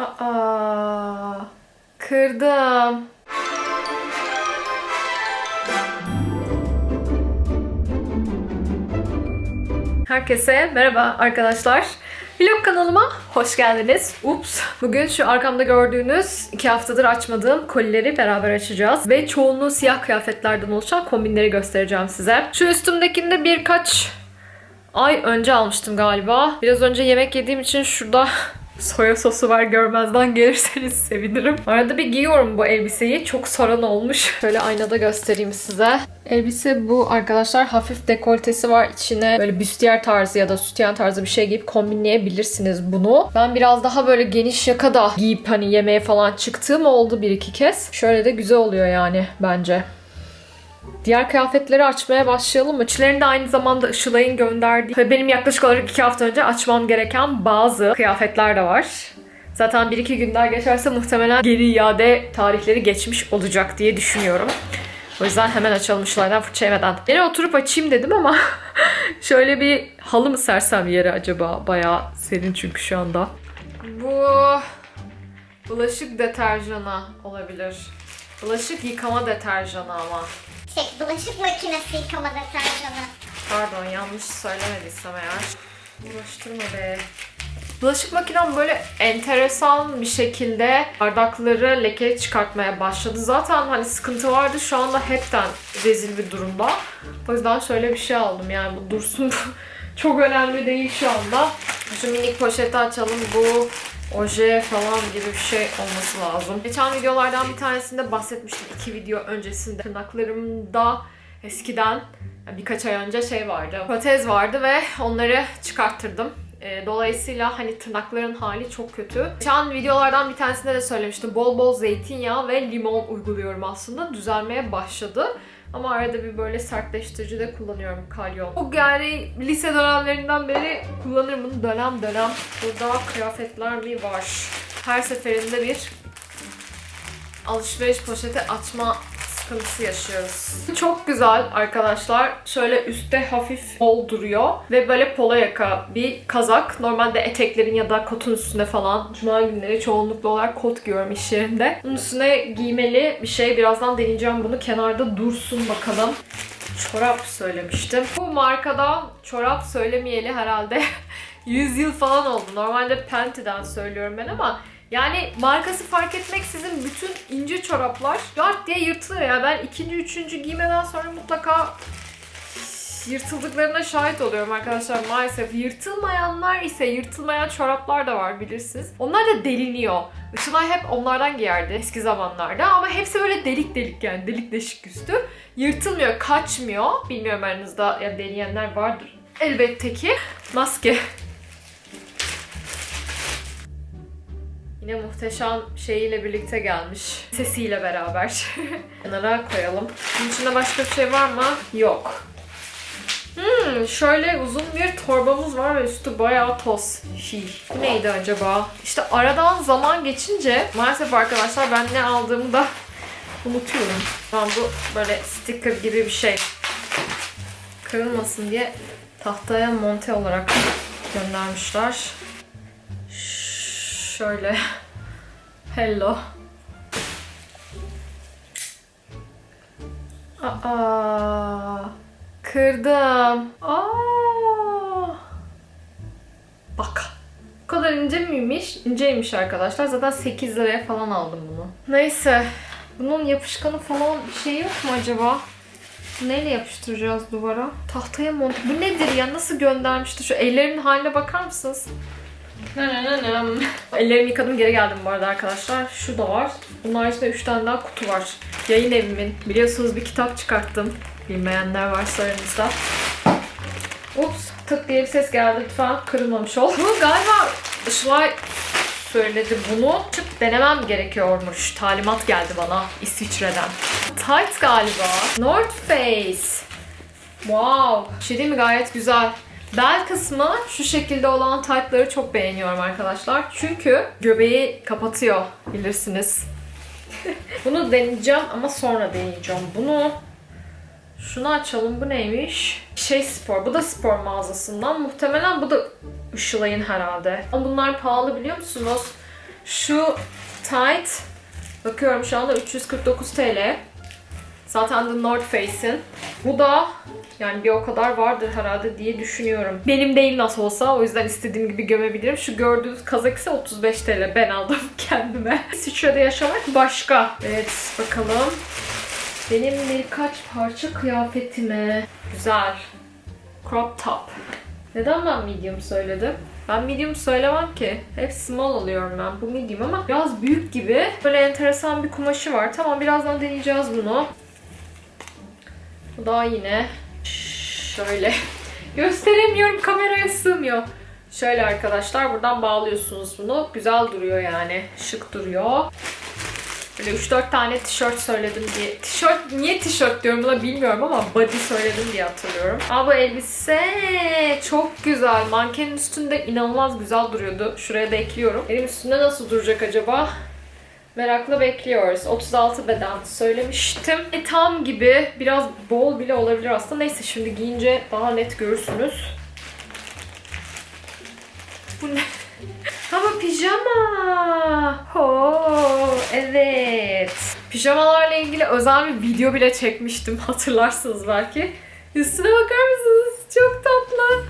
Aa, kırdım. Herkese merhaba arkadaşlar. Vlog kanalıma hoş geldiniz. Ups. Bugün şu arkamda gördüğünüz iki haftadır açmadığım kolileri beraber açacağız. Ve çoğunluğu siyah kıyafetlerden oluşan kombinleri göstereceğim size. Şu üstümdekinde birkaç ay önce almıştım galiba. Biraz önce yemek yediğim için şurada soya sosu var görmezden gelirseniz sevinirim. Arada bir giyiyorum bu elbiseyi. Çok saran olmuş. Şöyle aynada göstereyim size. Elbise bu arkadaşlar. Hafif dekoltesi var. İçine böyle büstiyer tarzı ya da sütyen tarzı bir şey giyip kombinleyebilirsiniz bunu. Ben biraz daha böyle geniş yaka da giyip hani yemeğe falan çıktığım oldu bir iki kez. Şöyle de güzel oluyor yani bence. Diğer kıyafetleri açmaya başlayalım mı? İçlerinde aynı zamanda Işılay'ın gönderdiği benim yaklaşık olarak iki hafta önce açmam gereken bazı kıyafetler de var. Zaten bir iki gün daha geçerse muhtemelen geri iade tarihleri geçmiş olacak diye düşünüyorum. O yüzden hemen açalım Işılay'dan fırça yemeden. Yine oturup açayım dedim ama şöyle bir halı mı sersem yere acaba? Bayağı serin çünkü şu anda. Bu bulaşık deterjanı olabilir. Bulaşık yıkama deterjanı ama. Şey, bulaşık makinesi yıkama deterjanı. Pardon yanlış söylemediysem eğer. Uğraştırma be. Bulaşık makinem böyle enteresan bir şekilde bardakları leke çıkartmaya başladı. Zaten hani sıkıntı vardı şu anda hepten rezil bir durumda. O yüzden şöyle bir şey aldım yani bu dursun çok önemli değil şu anda. Şu minik poşeti açalım bu oje falan gibi bir şey olması lazım. Geçen videolardan bir tanesinde bahsetmiştim iki video öncesinde. Tırnaklarımda eskiden birkaç ay önce şey vardı. Protez vardı ve onları çıkarttırdım. Ee, Dolayısıyla hani tırnakların hali çok kötü. Geçen videolardan bir tanesinde de söylemiştim. Bol bol zeytinyağı ve limon uyguluyorum aslında. Düzelmeye başladı. Ama arada bir böyle sertleştirici de kullanıyorum kalyon. O yani lise dönemlerinden beri kullanırım bunu dönem dönem. Burada kıyafetler mi var? Her seferinde bir alışveriş poşeti açma sıkıntısı yaşıyoruz. Çok güzel arkadaşlar. Şöyle üstte hafif bol duruyor. Ve böyle polo yaka bir kazak. Normalde eteklerin ya da kotun üstüne falan. Cuma günleri çoğunlukla olarak kot giyiyorum iş yerinde. Bunun üstüne giymeli bir şey. Birazdan deneyeceğim bunu. Kenarda dursun bakalım. Çorap söylemiştim. Bu markadan çorap söylemeyeli herhalde 100 yıl falan oldu. Normalde Penti'den söylüyorum ben ama yani markası fark etmeksizin bütün ince çoraplar dört diye yırtılır ya. Ben ikinci, üçüncü giymeden sonra mutlaka yırtıldıklarına şahit oluyorum arkadaşlar maalesef. Yırtılmayanlar ise yırtılmayan çoraplar da var bilirsiniz. Onlar da deliniyor. Işılay hep onlardan giyerdi eski zamanlarda ama hepsi böyle delik delik yani delik deşik üstü. Yırtılmıyor, kaçmıyor. Bilmiyorum aranızda yani deneyenler vardır. Elbette ki maske. Yine muhteşem şeyiyle birlikte gelmiş. Sesiyle beraber. Kenara koyalım. Bunun içinde başka bir şey var mı? Yok. Hmm, şöyle uzun bir torbamız var ve üstü bayağı toz. Hi. Neydi acaba? İşte aradan zaman geçince maalesef arkadaşlar ben ne aldığımı da unutuyorum. Tamam bu böyle sticker gibi bir şey. Kırılmasın diye tahtaya monte olarak göndermişler. Şöyle. Hello. Aa, kırdım. Aa. Bak. Bu kadar ince miymiş? İnceymiş arkadaşlar. Zaten 8 liraya falan aldım bunu. Neyse. Bunun yapışkanı falan bir şey yok mu acaba? Neyle yapıştıracağız duvara? Tahtaya mont. Bu nedir ya? Nasıl göndermişti? Şu ellerimin haline bakar mısınız? Ellerimi yıkadım geri geldim bu arada arkadaşlar. Şu da var. Bunlar içinde 3 tane daha kutu var. Yayın evimin. Biliyorsunuz bir kitap çıkarttım. Bilmeyenler varsa aranızda. Ups tık diye bir ses geldi. Lütfen kırılmamış ol. Bu galiba Işılay söyledi bunu. Çık denemem gerekiyormuş. Talimat geldi bana İsviçre'den. Tight galiba. North Face. Wow. Bir şey değil mi? Gayet güzel. Bel kısmı şu şekilde olan taytları çok beğeniyorum arkadaşlar. Çünkü göbeği kapatıyor bilirsiniz. Bunu deneyeceğim ama sonra deneyeceğim. Bunu şunu açalım. Bu neymiş? Şey spor. Bu da spor mağazasından. Muhtemelen bu da Işılay'ın herhalde. Ama bunlar pahalı biliyor musunuz? Şu tight bakıyorum şu anda 349 TL. Zaten The North Face'in. Bu da yani bir o kadar vardır herhalde diye düşünüyorum. Benim değil nasıl olsa o yüzden istediğim gibi gömebilirim. Şu gördüğünüz kazak ise 35 TL. Ben aldım kendime. İsviçre'de yaşamak başka. Evet bakalım. Benim birkaç parça kıyafetime. Güzel. Crop top. Neden ben medium söyledim? Ben medium söylemem ki. Hep small alıyorum ben. Bu medium ama biraz büyük gibi. Böyle enteresan bir kumaşı var. Tamam birazdan deneyeceğiz bunu. Bu da yine şöyle. Gösteremiyorum kameraya sığmıyor. Şöyle arkadaşlar buradan bağlıyorsunuz bunu. Güzel duruyor yani. Şık duruyor. Böyle 3-4 tane tişört söyledim diye. Tişört, niye tişört diyorum buna bilmiyorum ama body söyledim diye hatırlıyorum. Ama bu elbise çok güzel. Mankenin üstünde inanılmaz güzel duruyordu. Şuraya da ekliyorum. Benim üstünde nasıl duracak acaba? Merakla bekliyoruz. 36 beden söylemiştim. E, tam gibi. Biraz bol bile olabilir aslında. Neyse şimdi giyince daha net görürsünüz. Bu ne? Ama pijama. Ho, evet. Pijamalarla ilgili özel bir video bile çekmiştim. Hatırlarsınız belki. Üstüne bakar mısınız? Çok tatlı.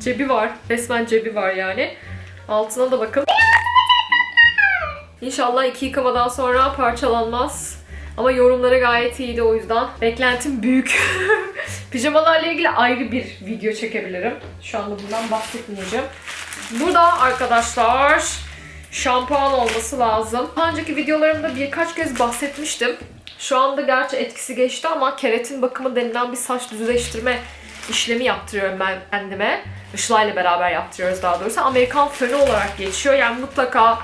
Cebi var. Resmen cebi var yani. Altına da bakın. İnşallah iki yıkamadan sonra parçalanmaz. Ama yorumları gayet iyiydi o yüzden. Beklentim büyük. Pijamalarla ilgili ayrı bir video çekebilirim. Şu anda bundan bahsetmeyeceğim. Burada arkadaşlar şampuan olması lazım. Daha önceki videolarımda birkaç kez bahsetmiştim. Şu anda gerçi etkisi geçti ama keratin bakımı denilen bir saç düzleştirme işlemi yaptırıyorum ben kendime. Işılay ile beraber yaptırıyoruz daha doğrusu. Amerikan fönü olarak geçiyor. Yani mutlaka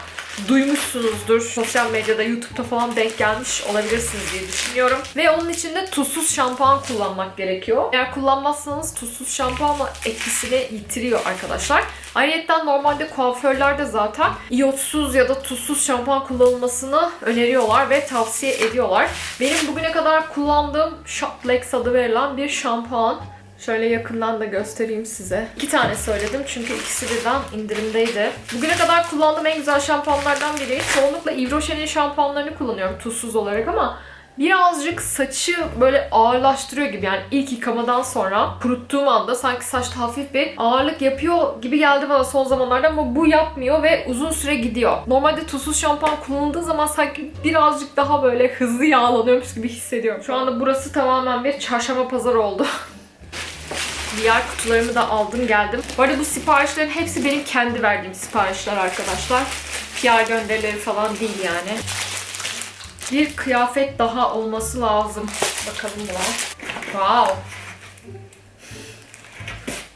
duymuşsunuzdur. Sosyal medyada, YouTube'da falan denk gelmiş olabilirsiniz diye düşünüyorum. Ve onun için de tuzsuz şampuan kullanmak gerekiyor. Eğer kullanmazsanız tuzsuz şampuanla etkisini yitiriyor arkadaşlar. Ayrıca normalde kuaförlerde zaten iyotsuz ya da tuzsuz şampuan kullanılmasını öneriyorlar ve tavsiye ediyorlar. Benim bugüne kadar kullandığım Shoplex adı verilen bir şampuan. Şöyle yakından da göstereyim size. İki tane söyledim çünkü ikisi birden indirimdeydi. Bugüne kadar kullandığım en güzel şampuanlardan biri. Çoğunlukla Yves Rocher'in şampuanlarını kullanıyorum tuzsuz olarak ama birazcık saçı böyle ağırlaştırıyor gibi yani ilk yıkamadan sonra kuruttuğum anda sanki saçta hafif bir ağırlık yapıyor gibi geldi bana son zamanlarda ama bu yapmıyor ve uzun süre gidiyor. Normalde tuzsuz şampuan kullanıldığı zaman sanki birazcık daha böyle hızlı yağlanıyormuş gibi hissediyorum. Şu anda burası tamamen bir çarşamba pazarı oldu. Diğer kutularımı da aldım geldim. Bu arada bu siparişlerin hepsi benim kendi verdiğim siparişler arkadaşlar. PR gönderileri falan değil yani. Bir kıyafet daha olması lazım. Bakalım buna. Wow.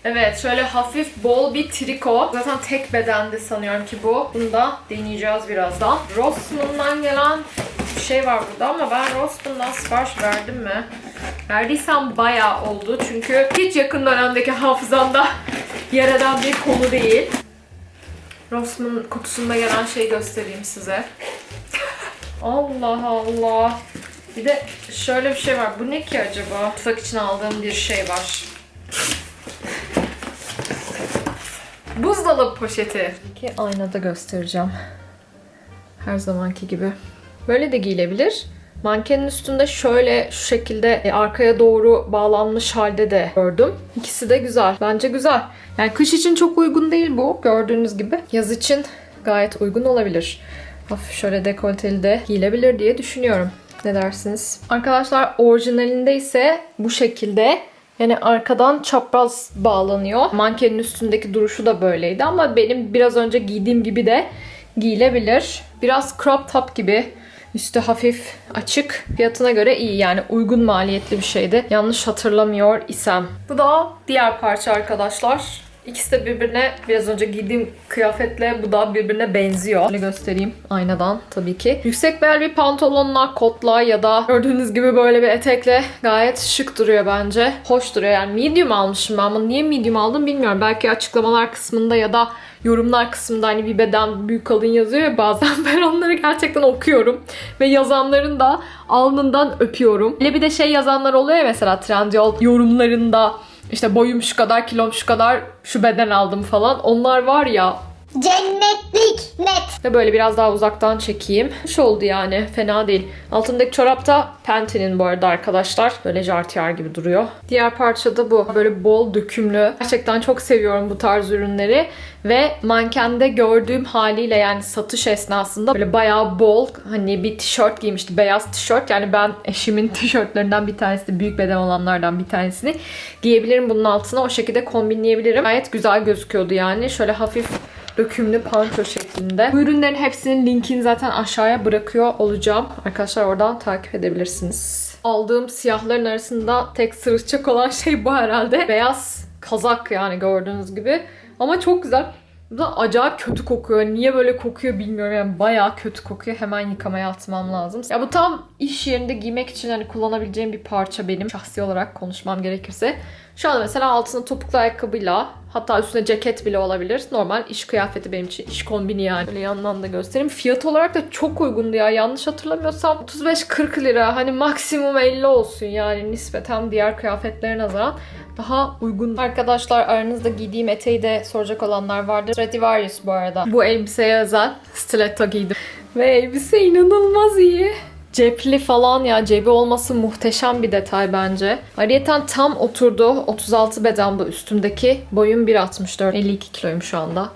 Evet şöyle hafif bol bir triko. Zaten tek bedendi sanıyorum ki bu. Bunu da deneyeceğiz birazdan. Rossmann'dan gelen bir şey var burada ama ben Rossmann'dan sipariş verdim mi? Verdiysem bayağı oldu çünkü hiç yakın dönemdeki hafızamda yer eden bir konu değil. Rossmann kutusunda gelen şeyi göstereyim size. Allah Allah. Bir de şöyle bir şey var. Bu ne ki acaba? Mutfak için aldığım bir şey var. Buzdolabı poşeti. Ki aynada göstereceğim. Her zamanki gibi. Böyle de giyilebilir. Mankenin üstünde şöyle şu şekilde e, arkaya doğru bağlanmış halde de gördüm. İkisi de güzel. Bence güzel. Yani kış için çok uygun değil bu gördüğünüz gibi. Yaz için gayet uygun olabilir. Hafif şöyle dekolteli de giyilebilir diye düşünüyorum. Ne dersiniz? Arkadaşlar orijinalinde ise bu şekilde yani arkadan çapraz bağlanıyor. Mankenin üstündeki duruşu da böyleydi ama benim biraz önce giydiğim gibi de giyilebilir. Biraz crop top gibi. Üstü hafif açık. Fiyatına göre iyi yani uygun maliyetli bir şeydi. Yanlış hatırlamıyor isem. Bu da diğer parça arkadaşlar. İkisi de birbirine biraz önce giydiğim kıyafetle bu da birbirine benziyor. Şöyle göstereyim aynadan tabii ki. Yüksek bel bir pantolonla, kotla ya da gördüğünüz gibi böyle bir etekle gayet şık duruyor bence. Hoş duruyor yani. Medium almışım ben ama niye medium aldım bilmiyorum. Belki açıklamalar kısmında ya da yorumlar kısmında hani bir beden büyük kalın yazıyor ya bazen ben onları gerçekten okuyorum. Ve yazanların da alnından öpüyorum. Hele bir de şey yazanlar oluyor ya mesela Trendyol yorumlarında işte boyum şu kadar, kilom şu kadar, şu beden aldım falan. Onlar var ya Cennetlik. Net. Ve böyle biraz daha uzaktan çekeyim. Hoş oldu yani. Fena değil. Altındaki çorap da Pantene bu arada arkadaşlar. Böyle jartiyer gibi duruyor. Diğer parça da bu. Böyle bol dökümlü. Gerçekten çok seviyorum bu tarz ürünleri. Ve mankende gördüğüm haliyle yani satış esnasında böyle bayağı bol hani bir tişört giymişti. Beyaz tişört. Yani ben eşimin tişörtlerinden bir tanesi büyük beden olanlardan bir tanesini giyebilirim bunun altına. O şekilde kombinleyebilirim. Gayet güzel gözüküyordu yani. Şöyle hafif dökümlü panço şeklinde. Bu ürünlerin hepsinin linkini zaten aşağıya bırakıyor olacağım. Arkadaşlar oradan takip edebilirsiniz. Aldığım siyahların arasında tek sırıtacak olan şey bu herhalde. Beyaz kazak yani gördüğünüz gibi. Ama çok güzel. Bu da acayip kötü kokuyor. Niye böyle kokuyor bilmiyorum. Yani bayağı kötü kokuyor. Hemen yıkamaya atmam lazım. Ya bu tam iş yerinde giymek için hani kullanabileceğim bir parça benim. Şahsi olarak konuşmam gerekirse. Şu anda mesela altına topuklu ayakkabıyla hatta üstüne ceket bile olabilir. Normal iş kıyafeti benim için. iş kombini yani. Böyle yandan da göstereyim. Fiyat olarak da çok uygundu ya. Yanlış hatırlamıyorsam 35-40 lira. Hani maksimum 50 olsun yani nispeten diğer kıyafetlere nazaran daha uygun. Arkadaşlar aranızda giydiğim eteği de soracak olanlar vardır. Stradivarius bu arada. Bu elbiseye özel stiletto giydim. Ve elbise inanılmaz iyi. Cepli falan ya cebi olması muhteşem bir detay bence. Ayrıyeten tam oturdu. 36 beden bu üstümdeki. Boyum 1.64. 52 kiloyum şu anda.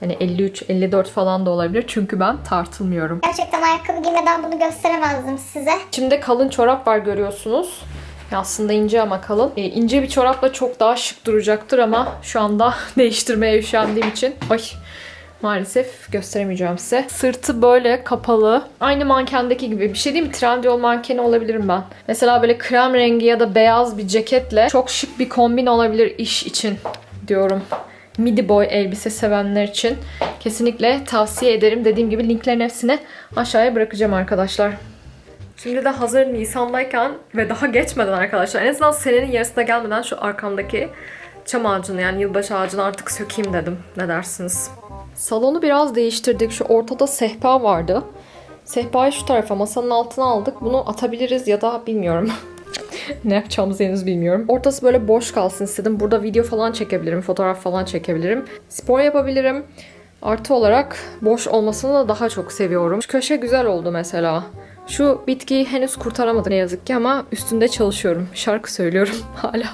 Yani 53-54 falan da olabilir. Çünkü ben tartılmıyorum. Gerçekten ayakkabı giymeden bunu gösteremezdim size. İçimde kalın çorap var görüyorsunuz. Aslında ince ama kalın. E, ince bir çorapla çok daha şık duracaktır ama şu anda değiştirmeye üşendiğim için ay maalesef gösteremeyeceğim size. Sırtı böyle kapalı. Aynı mankendeki gibi. Bir şey değil mi? Trendyol mankeni olabilirim ben. Mesela böyle krem rengi ya da beyaz bir ceketle çok şık bir kombin olabilir iş için diyorum. Midi boy elbise sevenler için kesinlikle tavsiye ederim. Dediğim gibi linklerin hepsini aşağıya bırakacağım arkadaşlar. Şimdi de hazır Nisan'dayken ve daha geçmeden arkadaşlar en azından senenin yarısına gelmeden şu arkamdaki çam ağacını yani yılbaşı ağacını artık sökeyim dedim. Ne dersiniz? Salonu biraz değiştirdik. Şu ortada sehpa vardı. Sehpayı şu tarafa masanın altına aldık. Bunu atabiliriz ya da bilmiyorum. ne yapacağımızı henüz bilmiyorum. Ortası böyle boş kalsın istedim. Burada video falan çekebilirim, fotoğraf falan çekebilirim. Spor yapabilirim. Artı olarak boş olmasını da daha çok seviyorum. Şu köşe güzel oldu mesela. Şu bitkiyi henüz kurtaramadım ne yazık ki ama üstünde çalışıyorum. Şarkı söylüyorum hala.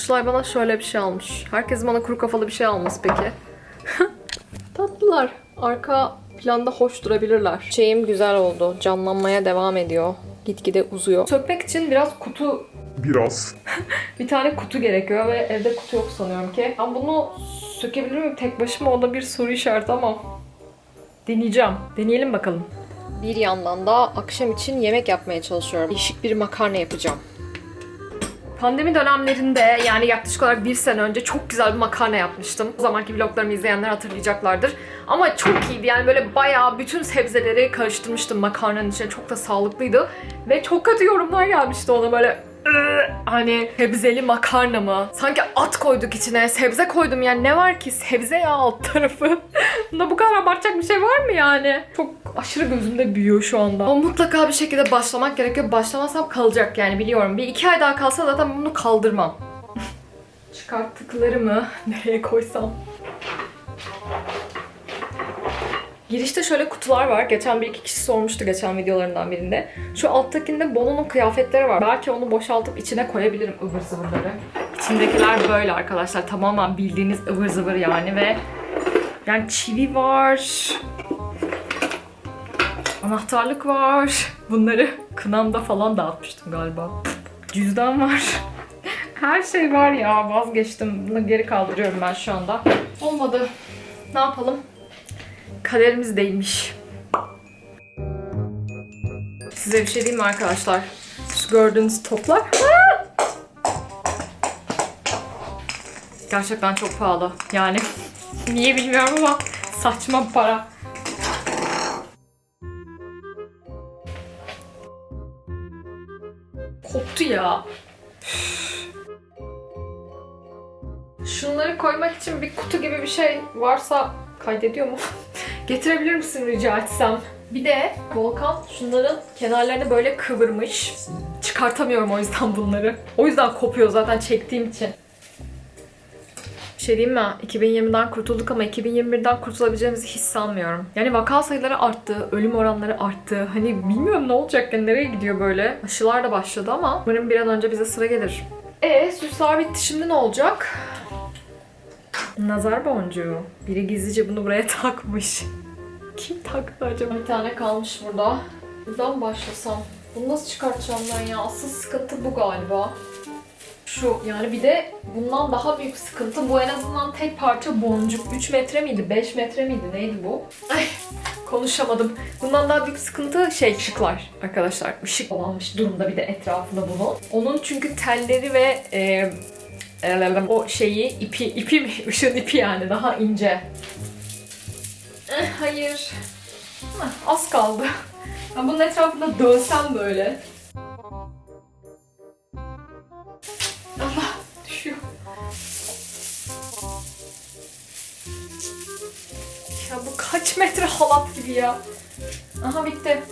Şulay bana şöyle bir şey almış. Herkes bana kuru kafalı bir şey almaz peki. Tatlılar. Arka planda hoş durabilirler. Şeyim güzel oldu. Canlanmaya devam ediyor. Gitgide uzuyor. Sökmek için biraz kutu Biraz. bir tane kutu gerekiyor ve evde kutu yok sanıyorum ki. Ben bunu sökebilir miyim tek başıma? O da bir soru işareti ama deneyeceğim. Deneyelim bakalım. Bir yandan da akşam için yemek yapmaya çalışıyorum. Değişik bir makarna yapacağım. Pandemi dönemlerinde yani yaklaşık olarak bir sene önce çok güzel bir makarna yapmıştım. O zamanki vloglarımı izleyenler hatırlayacaklardır. Ama çok iyiydi yani böyle bayağı bütün sebzeleri karıştırmıştım makarnanın içine. Çok da sağlıklıydı. Ve çok kötü yorumlar gelmişti ona böyle "Iı, hani sebzeli makarna mı? Sanki at koyduk içine, sebze koydum yani ne var ki? Sebze ya alt tarafı. Bunda bu kadar abartacak bir şey var mı yani? Çok aşırı gözümde büyüyor şu anda. Ama mutlaka bir şekilde başlamak gerekiyor. Başlamazsam kalacak yani biliyorum. Bir iki ay daha kalsa zaten bunu kaldırmam. Çıkarttıklarımı nereye koysam? Girişte şöyle kutular var. Geçen bir iki kişi sormuştu geçen videolarından birinde. Şu alttakinde Bono'nun kıyafetleri var. Belki onu boşaltıp içine koyabilirim ıvır zıvırları. İçindekiler böyle arkadaşlar. Tamamen bildiğiniz ıvır zıvır yani ve yani çivi var. Anahtarlık var. Bunları kınamda falan dağıtmıştım galiba. Cüzdan var. Her şey var ya vazgeçtim. Bunu geri kaldırıyorum ben şu anda. Olmadı. Ne yapalım? Kaderimiz değilmiş. Size bir şey diyeyim mi arkadaşlar? Şu gördüğünüz toplar. Gerçekten çok pahalı. Yani niye bilmiyorum ama saçma para. Koptu ya. Şunları koymak için bir kutu gibi bir şey varsa kaydediyor mu? Getirebilir misin rica etsem? Bir de Volkan şunların kenarlarını böyle kıvırmış. Çıkartamıyorum o yüzden bunları. O yüzden kopuyor zaten çektiğim için. Bir şey diyeyim mi? 2020'den kurtulduk ama 2021'den kurtulabileceğimizi hiç sanmıyorum. Yani vaka sayıları arttı, ölüm oranları arttı. Hani bilmiyorum ne olacak, yani nereye gidiyor böyle. Aşılar da başladı ama umarım bir an önce bize sıra gelir. E süsler bitti şimdi ne olacak? Nazar boncuğu. Biri gizlice bunu buraya takmış. Kim taktı acaba? Bir tane kalmış burada. Buradan başlasam. Bunu nasıl çıkartacağım ben ya? Asıl sıkıntı bu galiba. Şu yani bir de bundan daha büyük sıkıntı bu en azından tek parça boncuk. 3 metre miydi 5 metre miydi neydi bu? Ay konuşamadım. Bundan daha büyük sıkıntı şey ışıklar arkadaşlar. Işık olanmış durumda bir de etrafında bunun. Onun çünkü telleri ve e, o şeyi ipi ipi mi? Işığın ipi yani daha ince. Eh, hayır. Hah, az kaldı. Ben bunun etrafında dönsem böyle. Allah düşüyor. Ya bu kaç metre halat gibi ya. Aha bitti.